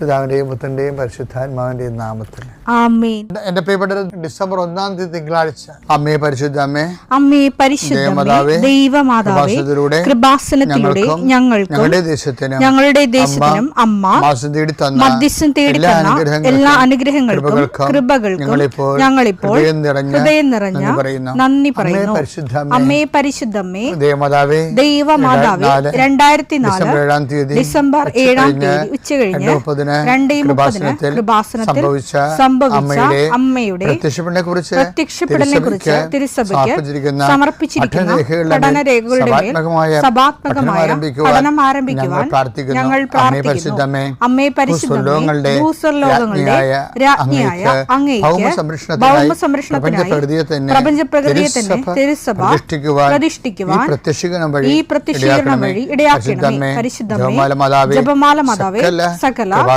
പിതാവിന്റെയും പുത്രന്റെയും പരിശുദ്ധാത്മാവിന്റെയും നാമത്തിൽ. എന്റെ പ്രിയപ്പെട്ട ഡിസംബർ ഒന്നാം തീയതി തിങ്കളാഴ്ച. അമ്മേ പരിശുദ്ധ അമ്മേ. അമ്മേ പരിശുദ്ധമേ ദേവമാതാവേ, കൃപാസനത്തിലൂടെ ഞങ്ങൾക്കും ഞങ്ങളുടെ ദേശത്തിനും ഞങ്ങളുടെ ദേശത്തിനും അമ്മ തേടി തന്ന മധ്യസ്ഥം തേടി തന്ന എല്ലാ അനുഗ്രഹങ്ങൾക്കും കൃപകൾക്കും ഞങ്ങളിപ്പോൾ ഹൃദയം നിറഞ്ഞ നന്ദി പറയുന്നു. അമ്മേ പരിശുദ്ധ അമ്മേ, അമ്മേ പരിശുദ്ധമ്മേ ദേവമാതാവേ ദൈവമാതാവേ രണ്ടായിരത്തി നാല് ഡിസംബർ ഏഴാം തീയതി ഡിസംബർ സംഭവിച്ച അമ്മയുടെ പ്രത്യക്ഷപ്പെടനെ കുറിച്ച് പ്രത്യക്ഷപ്പെടലിനെ കുറിച്ച് തിരുസഭയ്ക്ക് സമർപ്പിച്ചിരിക്കുന്ന പഠനരേഖകളുടെ പഠനരേഖകളുടെ മേൽ സഭാത്മകമായ സഭാത്മകമായ പഠനം ആരംഭിക്കുവാൻ ഞങ്ങൾ പ്രാർത്ഥിക്കുന്നു. അമ്മേ രാജ്ഞിയായ അങ്ങേക്ക് പ്രപഞ്ചപ്രകൃതിയെ തന്നെ തിരുസഭ പ്രതിഷ്ഠിക്കുവാൻ ഈ പ്രത്യക്ഷീകരണം വഴി ഇടയാക്കണമേ. പരിശുദ്ധമേ ജപമാല മാതാവേ സകല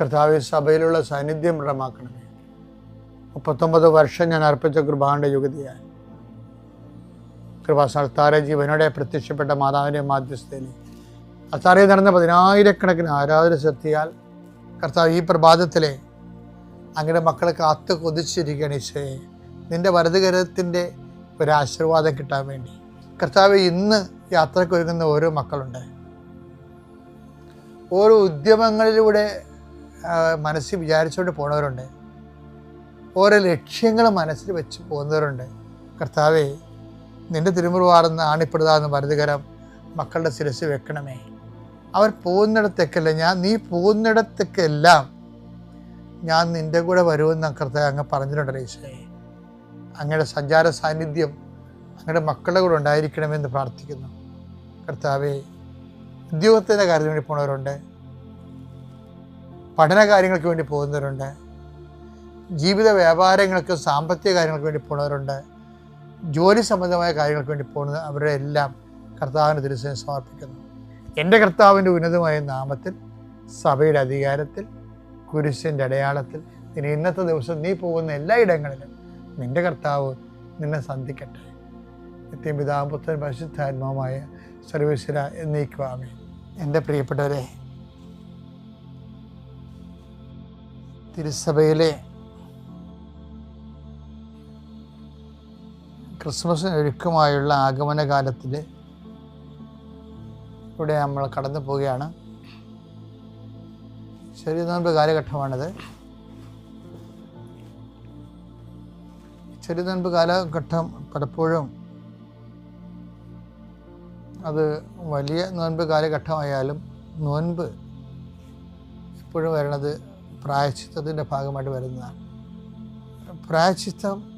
കർത്താവെ സഭയിലുള്ള സാന്നിധ്യം ദൃഢമാക്കണമേ. മുപ്പത്തൊമ്പത് വർഷം ഞാൻ അർപ്പിച്ച കൃപാന്റെ യുഗതിയായി കൃപാസ്ഥാന ജീവനോടെ പ്രത്യക്ഷപ്പെട്ട മാതാവിന്റെ മാധ്യസ്ഥയിൽ. അത്താറയിൽ നടന്ന പതിനായിരക്കണക്കിന് ആരാധന ശക്തിയാൽ കർത്താവ് ഈ പ്രഭാതത്തിലെ അങ്ങയുടെ മക്കളെ കാത്ത് കൊതിച്ചിരിക്കുകയാണ് ഈശോയെ. നിന്റെ വലതുകരത്തിന്റെ ഒരാശീർവാദം കിട്ടാൻ വേണ്ടി. കർത്താവ് ഇന്ന് യാത്രക്കൊരുങ്ങുന്ന ഓരോ മക്കളുണ്ട്. ഓരോ ഉദ്യമങ്ങളിലൂടെ മനസ്സിൽ വിചാരിച്ചുകൊണ്ട് പോണവരുണ്ട്. ഓരോ ലക്ഷ്യങ്ങൾ മനസ്സിൽ വെച്ച് പോകുന്നവരുണ്ട്. കർത്താവെ നിന്റെ തിരുമുറുവാർന്ന് ആണിപ്പെടുതാന്ന് വലതുകരം മക്കളുടെ ശിരസ് വെക്കണമേ. അവർ പോകുന്നിടത്തേക്കല്ല ഞാൻ നീ പോകുന്നിടത്തേക്കെല്ലാം ഞാൻ നിന്റെ കൂടെ വരുമെന്ന് കർത്താവ് അങ്ങ് പറഞ്ഞിട്ടുണ്ട് ഈശോയെ. അങ്ങയുടെ സഞ്ചാര സാന്നിധ്യം അങ്ങയുടെ മക്കളുടെ കൂടെ ഉണ്ടായിരിക്കണമെന്ന് പ്രാർത്ഥിക്കുന്നു. കർത്താവെ ഉദ്യോഗത്തിന്റെ കാര്യത്തിന് വേണ്ടി പോകുന്നവരുണ്ട് പഠന കാര്യങ്ങൾക്ക് വേണ്ടി പോകുന്നവരുണ്ട്. ജീവിത വ്യാപാരങ്ങൾക്ക് സാമ്പത്തിക കാര്യങ്ങൾക്ക് വേണ്ടി പോകുന്നവരുണ്ട്. ജോലി സംബന്ധമായ കാര്യങ്ങൾക്ക് വേണ്ടി പോകുന്നത് അവരുടെ എല്ലാം കർത്താവിന് തിരുസേന സമർപ്പിക്കുന്നു. എന്റെ കർത്താവിന്റെ ഉന്നതമായ നാമത്തിൽ സഭയുടെ അധികാരത്തിൽ കുരിശിന്റെ അടയാളത്തിൽ ഇനി ഇന്നത്തെ ദിവസം നീ പോകുന്ന എല്ലാ ഇടങ്ങളിലും നിന്റെ കർത്താവ് നിന്നെ സന്ധിക്കട്ടെ. നിത്യം പിതാപുത്രൻ പരിശുദ്ധാത്മാവുമായ സർവീശ്വര എന്നീക്കുവാമേ എന്റെ പ്രിയപ്പെട്ടവരെ തിരുസഭയിലെ ക്രിസ്മസിന് ഒരുക്കമായുള്ള ആഗമന കാലത്തിൽ ഇവിടെ നമ്മൾ കടന്നു പോവുകയാണ്. ചെറിയ നോമ്പ് കാലഘട്ടമാണിത്. ചെറിയ നോമ്പ് കാലഘട്ടം പലപ്പോഴും അത് വലിയ നോൻപ് കാലഘട്ടമായാലും നോൻപ് എപ്പോഴും വരണത് പ്രായച്ചിത്തത്തിന്റെ ഭാഗമായിട്ട് വരുന്നതാണ്. പ്രായച്ചിത്തം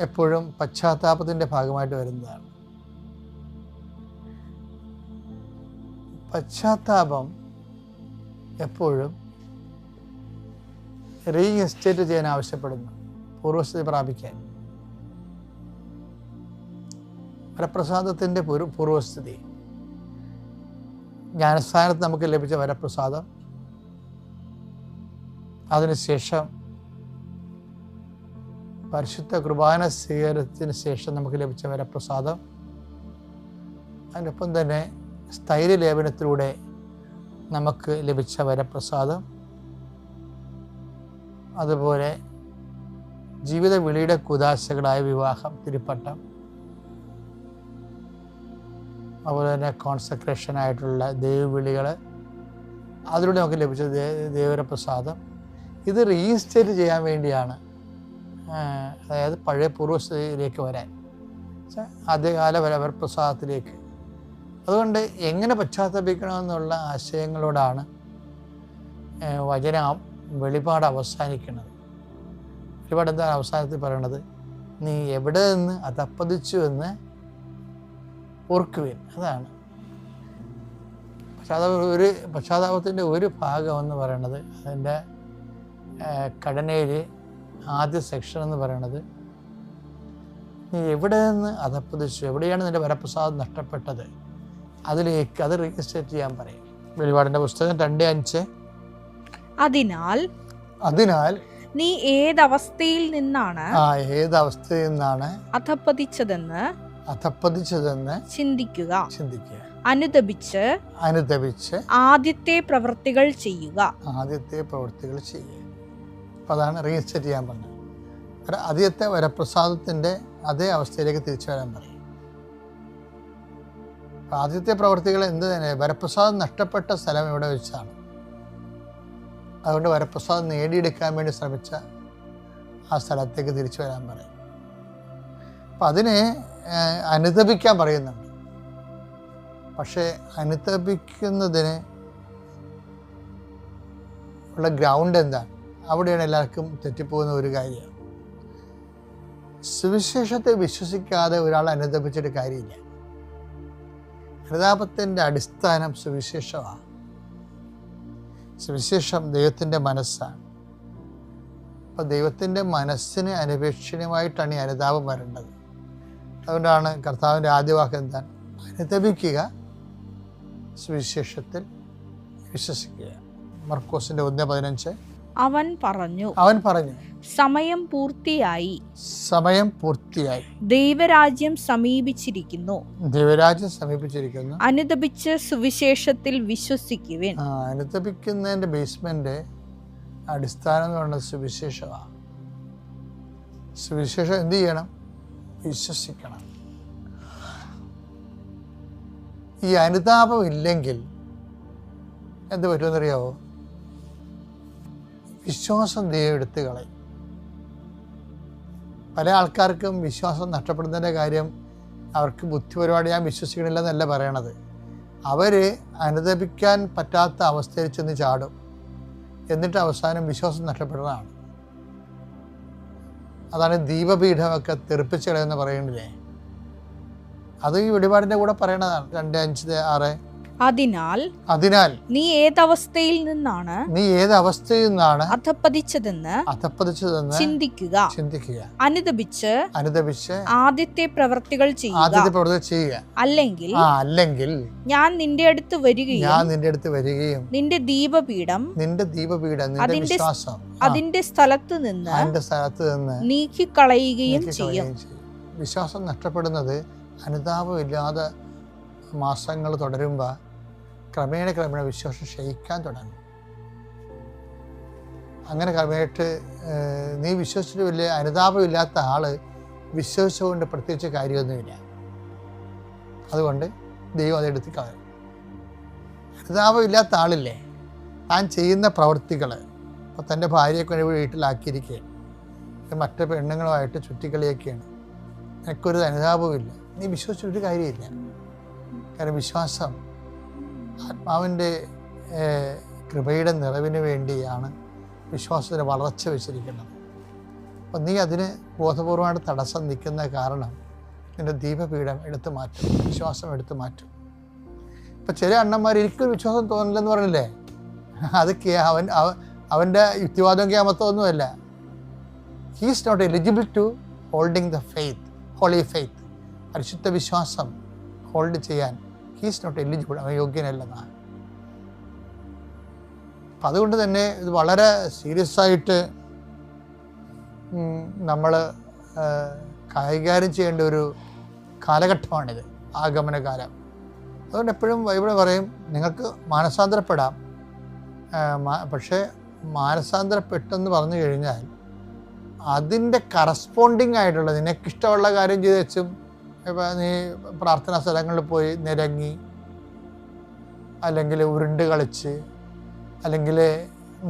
എപ്പോഴും പശ്ചാത്താപത്തിന്റെ ഭാഗമായിട്ട് വരുന്നതാണ്. പശ്ചാത്താപം എപ്പോഴും റീഇൻസ്റ്റേറ്റ് ചെയ്യാൻ ആവശ്യപ്പെടുന്നു പൂർവസ്ഥിതി പ്രാപിക്കാൻ. വരപ്രസാദത്തിന്റെ പൂർ പൂർവസ്ഥിതി ജ്ഞാനസ്ഥാനത്ത് നമുക്ക് ലഭിച്ച വരപ്രസാദം അതിനുശേഷം പരിശുദ്ധ കുർബാന സ്വീകരണത്തിന് ശേഷം നമുക്ക് ലഭിച്ച വരപ്രസാദം. അതിനൊപ്പം തന്നെ സ്ഥൈര്യ ലേപനത്തിലൂടെ നമുക്ക് ലഭിച്ച വരപ്രസാദം. അതുപോലെ ജീവിത വിളിയുടെ കുതാശകളായ വിവാഹം തിരുപ്പട്ടം. അതുപോലെ തന്നെ കോൺസെൻട്രേഷൻ ആയിട്ടുള്ള ദൈവവിളികൾ അതിലൂടെ നമുക്ക് ലഭിച്ച ദേവരപ്രസാദം ഇത് റീഇൻസ്റ്റേറ്റ് ചെയ്യാൻ വേണ്ടിയാണ്. അതായത് പഴയ പൂർവസ്ഥിതിയിലേക്ക് വരാൻ. ആദ്യകാല വര വരപ്രസാദത്തിലേക്ക്. അതുകൊണ്ട് എങ്ങനെ പശ്ചാത്തപിക്കണമെന്നുള്ള ആശയങ്ങളോടാണ് വചന വെളിപാട് അവസാനിക്കുന്നത്. വെളിപാട് എന്താണ് അവസാനത്തിൽ പറയണത്? നീ എവിടെ നിന്ന് അതപ്പതിച്ചു എന്ന് ഓർക്കുവിൻ. അതാണ്. പശ്ചാത്താപ ഒരു പശ്ചാത്താപത്തിന്റെ ഒരു ഭാഗമെന്ന് പറയണത് അതിന്റെ ഘടനയിൽ ആദ്യ സെക്ഷൻ എന്ന് പറയണത്. നീ എവിടെ നിന്ന് അതപ്പുതിച്ചു എവിടെയാണ് നിന്റെ വരപ്രസാദം നഷ്ടപ്പെട്ടത്? അതിലേക്ക് അത് രജിസ്റ്റർ ചെയ്യാൻ പറയും. വെളിപാടിന്റെ പുസ്തകം രണ്ട് അഞ്ച്. അതിനാൽ അതിനാൽ നീ ഏതവസ്ഥയിൽ നിന്നാണ് ആ ഏതവസ്ഥയിൽ നിന്നാണ് അധപ്പതിച്ചതെന്ന് അധപ്പതിച്ചതെന്ന് ചിന്തിക്കുക. ചിന്തിക്കുക. അനുദപിച്ച് അനുദപിച്ച് ആദ്യത്തെ പ്രവൃത്തികൾ ചെയ്യുക. ആദ്യത്തെ പ്രവൃത്തികൾ ചെയ്യുക. അപ്പം അതാണ് റീസെറ്റ് ചെയ്യാൻ പറഞ്ഞത്. ഒരു ആദ്യത്തെ വരപ്രസാദത്തിന്റെ അതേ അവസ്ഥയിലേക്ക് തിരിച്ചു വരാൻ പറയും. ആദ്യത്തെ പ്രവർത്തികൾ എന്ത് തന്നെ വരപ്രസാദം നഷ്ടപ്പെട്ട സ്ഥലം ഇവിടെ വെച്ചാണ്? അതുകൊണ്ട് വരപ്രസാദം നേടിയെടുക്കാൻ വേണ്ടി ശ്രമിച്ച ആ സ്ഥലത്തേക്ക് തിരിച്ചു വരാൻ പറയും. അപ്പം അതിനെ അനുതപിക്കാൻ പറയുന്നുണ്ട്. പക്ഷേ അനുതപിക്കുന്നതിന് ഉള്ള ഗ്രൗണ്ട് എന്താണ്? അവിടെയാണ് എല്ലാവർക്കും തെറ്റിപ്പോകുന്ന ഒരു കാര്യം. സുവിശേഷത്തെ വിശ്വസിക്കാതെ ഒരാൾ അനുദപിച്ചിട്ട് കാര്യമില്ല. അനുതാപത്തിന്റെ അടിസ്ഥാനം സുവിശേഷമാണ്. സുവിശേഷം ദൈവത്തിന്റെ മനസ്സാണ്. അപ്പോൾ ദൈവത്തിന്റെ മനസ്സിന് അനപേക്ഷണീയമായിട്ടാണ് ഈ അനുതാപം വരേണ്ടത്. അതുകൊണ്ടാണ് കർത്താവിന്റെ ആദ്യ വാക്ക് എന്താണ്? സുവിശേഷത്തിൽ വിശ്വസിക്കുക. മർക്കോസിന്റെ ഒന്ന് പതിനഞ്ച്. അവൻ പറഞ്ഞു അവൻ പറഞ്ഞു സമയം പൂർത്തിയായി. സമയം പൂർത്തിയായി. ദൈവരാജ്യം സമീപിച്ചിരിക്കുന്നു. ദൈവരാജ്യം സമീപിച്ചിരിക്കുന്നു. അനുദപിച്ച് സുവിശേഷത്തിൽ വിശ്വസിക്കുവിൻ. അനുദപിക്കുന്നതിന്റെ ബേസ്മെന്റ് അടിസ്ഥാനം എന്ന് പറയുന്നത് സുവിശേഷമാണ്. സുവിശേഷം എന്ത് ചെയ്യണം? വിശ്വസിക്കണം. ഈ അനുതാപം ഇല്ലെങ്കിൽ എന്ത് പറ്റുമെന്നറിയാവോ? വിശ്വാസം ദൈവം എടുത്തു കളയും. പല ആൾക്കാർക്കും വിശ്വാസം നഷ്ടപ്പെടുന്നതിന്റെ കാര്യം അവർക്ക് ബുദ്ധിപരമായിട്ട് ഞാൻ വിശ്വസിക്കണില്ല എന്നല്ല പറയണത്. അവർ അനുദപിക്കാൻ പറ്റാത്ത അവസ്ഥയിൽ ചെന്ന് ചാടും. എന്നിട്ട് അവസാനം വിശ്വാസം നഷ്ടപ്പെടുന്നതാണ്. അതാണ് ദീപപീഠമൊക്കെ തെറിപ്പിച്ച് കളയെന്ന് പറയുന്നില്ലേ? അത് ഈ വെളിപാടിന്റെ കൂടെ പറയണതാണ്. രണ്ട് അഞ്ച് ആറ് അതിനാൽ അതിനാൽ നീ ഏതവസ്ഥയിൽ നിന്നാണ് നീ ഏത് അവസ്ഥയിൽ നിന്നാണ് അധപ്പതിച്ചതെന്ന് അധപ്പതിച്ചതെന്ന് ചിന്തിക്കുക. ചിന്തിക്കുക. അനുദപിച്ച് അനുദപിച്ച് ആദ്യത്തെ പ്രവൃത്തികൾ ചെയ്യുക. ആദ്യത്തെ പ്രവൃത്തി ചെയ്യുക. അല്ലെങ്കിൽ ആ അല്ലെങ്കിൽ ഞാൻ നിന്റെ അടുത്ത് വരികയും ഞാൻ നിന്റെ അടുത്ത് വരികയും നിന്റെ ദീപപീഠം നിന്റെ ദീപപീഠം നിന്റെ അതിന്റെ വിശ്വാസം ആ, അതിന്റെ സ്ഥലത്ത് നിന്ന് അതിന്റെ സ്ഥലത്ത് നിന്ന് നീക്കിക്കളയുകയും ചെയ്യും. കളയുകയും ചെയ്യും. വിശ്വാസം നഷ്ടപ്പെടുന്നത് അനുതാപമില്ലാതെ മാസങ്ങൾ തുടരുമ്പോൾ ക്രമേണ ക്രമേണ വിശ്വാസം ക്ഷയിക്കാൻ തുടങ്ങും. അങ്ങനെ ക്രമേട്ട് നീ വിശ്വസിച്ചിട്ട് വലിയ അനുതാപമില്ലാത്ത ആൾ വിശ്വസിച്ചുകൊണ്ട് പ്രത്യേകിച്ച് കാര്യമൊന്നുമില്ല. അതുകൊണ്ട് ദൈവം അതെടുത്ത് കളയും. അനുതാപമില്ലാത്ത ആളില്ലേ? താൻ ചെയ്യുന്ന പ്രവൃത്തികൾ ഇപ്പോൾ തന്റെ ഭാര്യയെ കൊണ്ട് വീട്ടിലാക്കിയിരിക്കുകയാണ് മറ്റു പെണ്ണുങ്ങളുമായിട്ട് ചുറ്റിക്കളിയൊക്കെയാണ്. എനിക്കൊരു അനുതാപമില്ല നീ വിശ്വസിച്ചൊരു കാര്യമില്ല. കാരണം വിശ്വാസം ആത്മാവിന്റെ കൃപയുടെ നിറവിന് വേണ്ടിയാണ് വിശ്വാസത്തിന് വളർച്ച വെച്ചിരിക്കുന്നത്. അപ്പം നീ അതിന് ബോധപൂർവമായിട്ട് തടസ്സം നിൽക്കുന്ന കാരണം നിന്റെ ദീപപീഠം എടുത്തു മാറ്റും വിശ്വാസം എടുത്തു മാറ്റും. ഇപ്പം ചില അണ്ണന്മാർ ഒരിക്കലും വിശ്വാസം തോന്നില്ലെന്ന് പറഞ്ഞില്ലേ? അത് അവൻ അവ- അവന്റെ യുക്തിവാദം ക്യാമത്വമൊന്നുമല്ല he's not eligible to holding the faith holy faith പരിശുദ്ധ വിശ്വാസം ഹോൾഡ് ചെയ്യാൻ ഹീസ് നോട്ട് എലിജിബിൾ അവൻ യോഗ്യനല്ലെന്നാണ് അപ്പം അതുകൊണ്ട് തന്നെ ഇത് വളരെ സീരിയസ് ആയിട്ട് നമ്മൾ കൈകാര്യം ചെയ്യേണ്ട ഒരു കാലഘട്ടമാണിത് ആഗമനകാലം. അതുകൊണ്ട് എപ്പോഴും ബൈബിൾ പറയും നിങ്ങൾക്ക് മാനസാന്തരപ്പെടാം. പക്ഷേ മാനസാന്തരപ്പെട്ടെന്ന് പറഞ്ഞു കഴിഞ്ഞാൽ അതിന്റെ കറസ്പോണ്ടിങ് ആയിട്ടുള്ള നിനക്കിഷ്ടമുള്ള കാര്യം ചെയ്ത് വെച്ചും ഇപ്പം നീ പ്രാർത്ഥനാ സ്ഥലങ്ങളിൽ പോയി നിരങ്ങി അല്ലെങ്കിൽ ഉരുണ്ട് കളിച്ച് അല്ലെങ്കിൽ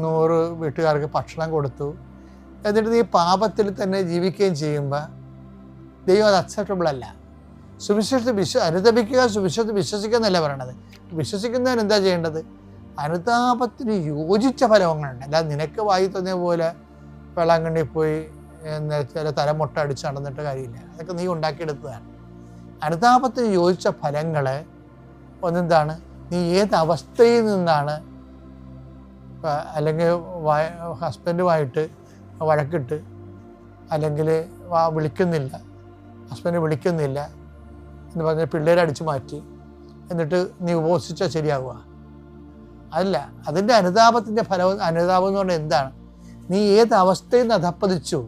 നൂറ് വീട്ടുകാർക്ക് ഭക്ഷണം കൊടുത്തു എന്നിട്ട് നീ പാപത്തിൽ തന്നെ ജീവിക്കുകയും ചെയ്യുമ്പോൾ ദൈവം അത് അക്സെപ്റ്റബിൾ അല്ല. സുവിശേഷത്തെ വിശ്വ അനുതപിക്കുക സുവിശേഷത്തെ വിശ്വസിക്കുന്നല്ല പറയണത്. വിശ്വസിക്കുന്നതിന് എന്താ ചെയ്യേണ്ടത്? അനുതാപത്തിന് യോജിച്ച ഫലങ്ങളുണ്ട്. അല്ലാതെ നിനക്ക് വായി തോന്നിയ പോലെ വെള്ളാങ്കണ്ണി പോയി ചില തലമുട്ട അടിച്ച് നടന്നിട്ട് കാര്യമില്ല. അതൊക്കെ നീ ഉണ്ടാക്കിയെടുത്തതാണ്. അനുതാപത്തിന് യോജിച്ച ഫലങ്ങളെ ഒന്നെന്താണ്? നീ ഏത് അവസ്ഥയിൽ നിന്നാണ് അല്ലെങ്കിൽ ഹസ്ബൻഡുമായിട്ട് വഴക്കിട്ട് അല്ലെങ്കിൽ വിളിക്കുന്നില്ല ഹസ്ബൻഡ് വിളിക്കുന്നില്ല എന്ന് പറഞ്ഞ് പിള്ളേരെ അടിച്ചു മാറ്റി എന്നിട്ട് നീ ഉപസിച്ചാൽ ശരിയാവുക. അല്ല അതിന്റെ അനുതാപത്തിന്റെ ഫലം അനുതാപം എന്ന് പറഞ്ഞാൽ എന്താണ്? നീ ഏത് അവസ്ഥയിൽ നിന്ന് അധപ്പതിച്ചു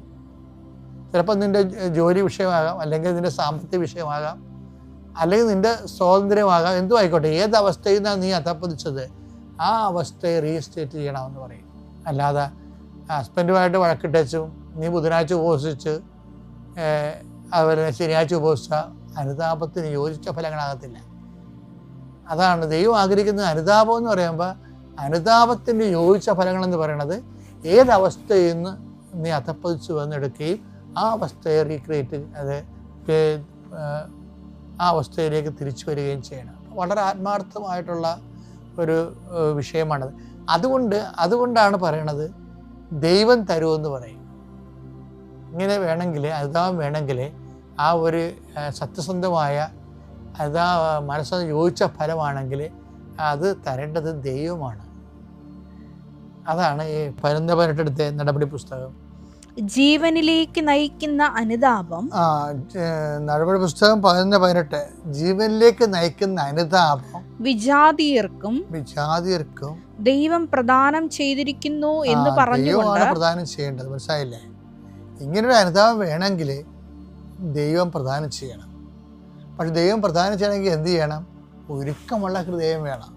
ചിലപ്പോൾ നിന്റെ ജോലി വിഷയമാകാം അല്ലെങ്കിൽ നിന്റെ സാമ്പത്തിക വിഷയമാകാം അല്ലെങ്കിൽ നിന്റെ സ്വാതന്ത്ര്യമാകാം എന്തും ആയിക്കോട്ടെ ഏത് അവസ്ഥയിൽ നിന്നാണ് നീ അധപ്പതിച്ചത് ആ അവസ്ഥയെ റീസ്റ്റേറ്റ് ചെയ്യണമെന്ന് പറയും. അല്ലാതെ ഹസ്ബൻഡുമായിട്ട് വഴക്കിട്ടച്ചും നീ ബുധനാഴ്ച ഉപസിച്ച് അതുപോലെ ശനിയാഴ്ച ഉപസിച്ച അനുതാപത്തിന് യോജിച്ച ഫലങ്ങളാകത്തില്ല. അതാണ് ദൈവം ആഗ്രഹിക്കുന്ന അനുതാപം എന്ന് പറയുമ്പോൾ അനുതാപത്തിന്റെ യോജിച്ച ഫലങ്ങളെന്ന് പറയണത് ഏതവസ്ഥയിൽ നിന്ന് നീ അധപ്പതിച്ചു വന്നെടുക്കുകയും ആ അവസ്ഥയെ റീക്രിയേറ്റ് അത് ആ അവസ്ഥയിലേക്ക് തിരിച്ചു വരികയും ചെയ്യണം. വളരെ ആത്മാർത്ഥമായിട്ടുള്ള ഒരു വിഷയമാണത്. അതുകൊണ്ട് അതുകൊണ്ടാണ് പറയണത് ദൈവം തരുമെന്ന് പറയും. ഇങ്ങനെ വേണമെങ്കിൽ അതാ വേണമെങ്കിൽ ആ ഒരു സത്യസന്ധമായ അതാ മനസ്സിന് യോജിച്ച ഫലമാണെങ്കിൽ അത് തരേണ്ടത് ദൈവമാണ്. അതാണ് ഈ പതിനൊന്ന് പതിനെട്ടെടുത്ത നടപടി പുസ്തകം. ജീവനിലേക്ക് നയിക്കുന്ന അനുതാപം. ആ നടപടി പുസ്തകം പതിനൊന്ന് പതിനെട്ട്. ജീവനിലേക്ക് നയിക്കുന്ന അനുതാപം. വിജാതിയർക്കും വിജാതിയർക്കും. ദൈവം പ്രദാനം ചെയ്തിരിക്കുന്നു എന്ന് പറഞ്ഞു പറഞ്ഞുകൊണ്ട് ദൈവമാണ് പ്രദാനം ചെയ്യേണ്ടത്. മനസ്സിലായില്ലേ? ഇങ്ങനൊരു അനുതാപം വേണമെങ്കിൽ ദൈവം പ്രദാനം ചെയ്യണം. പക്ഷെ ദൈവം പ്രദാനം ചെയ്യണമെങ്കിൽ എന്ത് ചെയ്യണം? ഒരുക്കമുള്ള ഹൃദയം വേണം.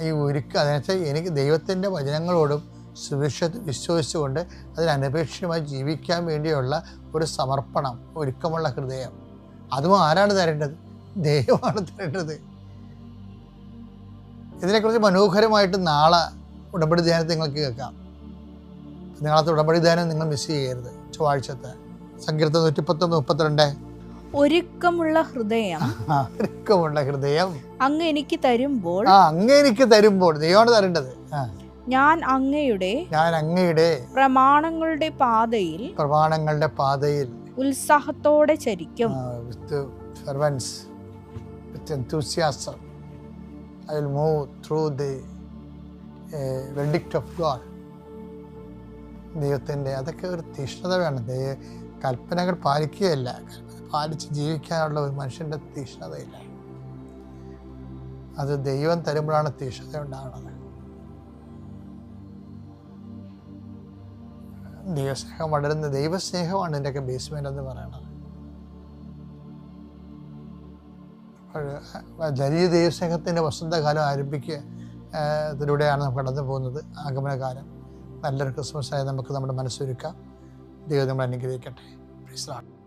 ഈ ഒരുക്കം അതെന്നുവെച്ചാൽ എനിക്ക് ദൈവത്തിന്റെ വചനങ്ങളോടും സുവിശേഷത്തെ വിശ്വസിച്ചുകൊണ്ട് അതിനപേക്ഷിതമായി ജീവിക്കാൻ വേണ്ടിയുള്ള ഒരു സമർപ്പണം ഒരുക്കമുള്ള ഹൃദയം. അതും ആരാണ് തരേണ്ടത്? ദൈവമാണ് തരേണ്ടത്. ഇതിനെക്കുറിച്ച് മനോഹരമായിട്ട് നാളെ ഉടമ്പടി ധ്യാനത്തിൽ നിങ്ങൾക്ക് കേൾക്കാം. നാളത്തെ ഉടമ്പടി ധ്യാനം നിങ്ങൾ മിസ് ചെയ്യരുത്. ചൊവ്വാഴ്ചത്തെ. സങ്കീർത്തം നൂറ്റിപ്പത്തൊന്ന് മുപ്പത്തിരണ്ട്. ഒരുക്കമുള്ള ഹൃദയം ഒരുക്കമുള്ള ഹൃദയം. അങ്ങ് എനിക്ക് തരുമ്പോൾ ആ അങ്ങ് എനിക്ക് തരുമ്പോൾ ദൈവമാണ് തരേണ്ടത്. ആ. ഞാൻ അങ്ങയുടെ ഞാൻ അങ്ങയുടെ പ്രമാണങ്ങളുടെ പാതയിൽ പ്രമാണങ്ങളുടെ പാതയിൽ ഉത്സാഹത്തോടെ ചരിക്കും. With fervence with enthusiasm I will move through the verdict of God. ദൈവത്തിന്റെ അതൊക്കെ ഒരു തീഷ്ണത വേണം. ദൈവ കൽപ്പനകൾ പാലിക്കുകയല്ല. പാലിച്ച് ജീവിക്കാനുള്ള ഒരു മനുഷ്യന്റെ തീഷ്ണതയില്ല. അത് ദൈവം തരുമ്പോഴാണ് തീഷ്ണത ഉണ്ടാകുന്നത്. ദൈവസ്നേഹം വളരുന്ന ദൈവസ്നേഹമാണ് ഇതിന്റെയൊക്കെ ബേസ്മെന്റ് എന്ന് പറയുന്നത്. ദലിത ദൈവസ്നേഹത്തിന്റെ വസന്തകാലം ആരംഭിക്കുക ആ, ഇതിലൂടെയാണ് നമ്മൾ കടന്നു പോകുന്നത്. ആഗമനകാലം. നല്ലൊരു ക്രിസ്മസായി നമുക്ക് നമ്മുടെ മനസ്സൊരുക്കാം. ദൈവം നമ്മൾ അനുഗ്രഹിക്കട്ടെ. Lord.